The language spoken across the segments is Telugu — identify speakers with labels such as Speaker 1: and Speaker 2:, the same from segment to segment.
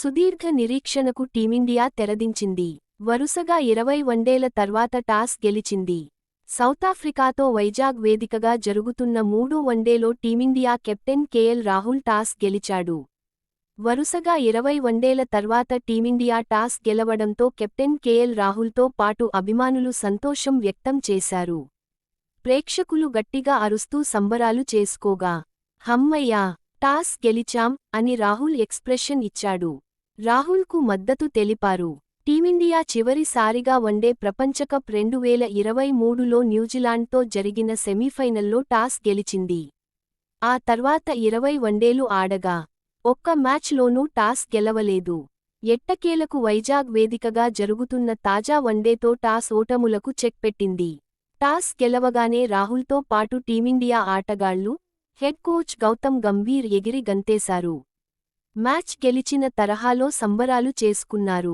Speaker 1: సుదీర్ఘ నిరీక్షణకు టీమిండియా తెరదించింది. వరుసగా ఇరవై వన్డేల తర్వాత టాస్ గెలిచింది. సౌతాఫ్రికాతో వైజాగ్ వేదికగా జరుగుతున్న మూడో వన్డేలో team India captain KL Rahul toss గెలిచాడు. వరుసగా ఇరవై వన్డేల తర్వాత టీమిండియా టాస్ గెలవడంతో కెప్టెన్ కేఎల్ రాహుల్తో పాటు అభిమానులు సంతోషం వ్యక్తం చేశారు. ప్రేక్షకులు గట్టిగా అరుస్తూ సంబరాలు చేసుకోగా హమ్మయ్యా టాస్ గెలిచాం అని రాహుల్ ఎక్స్ప్రెషన్ ఇచ్చాడు. రాహుల్కు మద్దతు తెలిపారు. టీమిండియా చివరిసారిగా వన్డే ప్రపంచకప్ రెండు వేల ఇరవై మూడులో న్యూజిలాండ్తో జరిగిన సెమీఫైనల్లో టాస్ గెలిచింది. ఆ తర్వాత ఇరవై వన్డేలు ఆడగా ఒక్క మ్యాచ్లోనూ టాస్ గెలవలేదు. ఎట్టకేలకు వైజాగ్ వేదికగా జరుగుతున్న తాజా వన్డేతో టాస్ ఓటములకు చెక్ పెట్టింది. టాస్ గెలవగానే రాహుల్తో పాటు టీమిండియా ఆటగాళ్ళు హెడ్ కోచ్ గౌతమ్ గంభీర్ ఎగిరి గంతేశారు. మ్యాచ్ గెలిచిన తరహాలో సంబరాలు చేసుకున్నారు.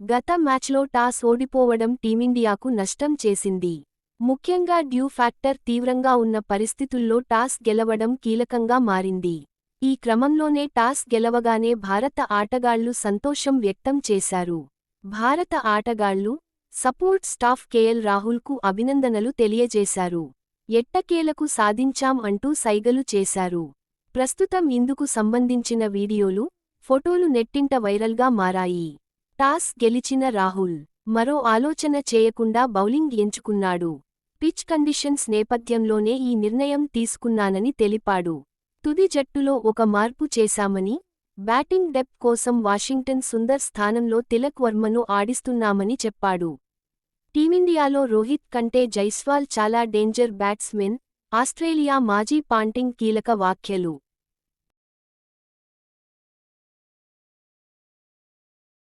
Speaker 1: గత మ్యాచ్లో టాస్ ఓడిపోవడం టీమిండియాకు నష్టం చేసింది. ముఖ్యంగా డ్యూ ఫ్యాక్టర్ తీవ్రంగా ఉన్న పరిస్థితుల్లో టాస్ గెలవడం కీలకంగా మారింది. ఈ క్రమంలోనే టాస్ గెలవగానే భారత ఆటగాళ్ళు సంతోషం వ్యక్తం చేశారు. భారత ఆటగాళ్ళు సపోర్ట్ స్టాఫ్ కేఎల్ రాహుల్కు అభినందనలు తెలియజేశారు. ఎట్టకేలకు సాధించాం అంటూ సైగలు చేశారు. ప్రస్తుతం ఇందుకు సంబంధించిన వీడియోలు ఫోటోలు నెట్టింట వైరల్గా మారాయి. టాస్ గెలిచిన రాహుల్ మరో ఆలోచన చేయకుండా బౌలింగ్ ఎంచుకున్నాడు. పిచ్ కండిషన్స్ నేపథ్యంలోనే ఈ నిర్ణయం తీసుకున్నానని తెలిపాడు. తుది జట్టులో ఒక మార్పు చేశామని బ్యాటింగ్ డెప్ కోసం వాషింగ్టన్ సుందర్ స్థానంలో తిలక్ వర్మను ఆడిస్తున్నామని చెప్పాడు. టీమిండియాలో రోహిత్ కంటే జైస్వాల్ చాలా డేంజర్ బ్యాట్స్మెన్ ఆస్ట్రేలియా మాజీ పాంటింగ్ కీలక వ్యాఖ్యలు.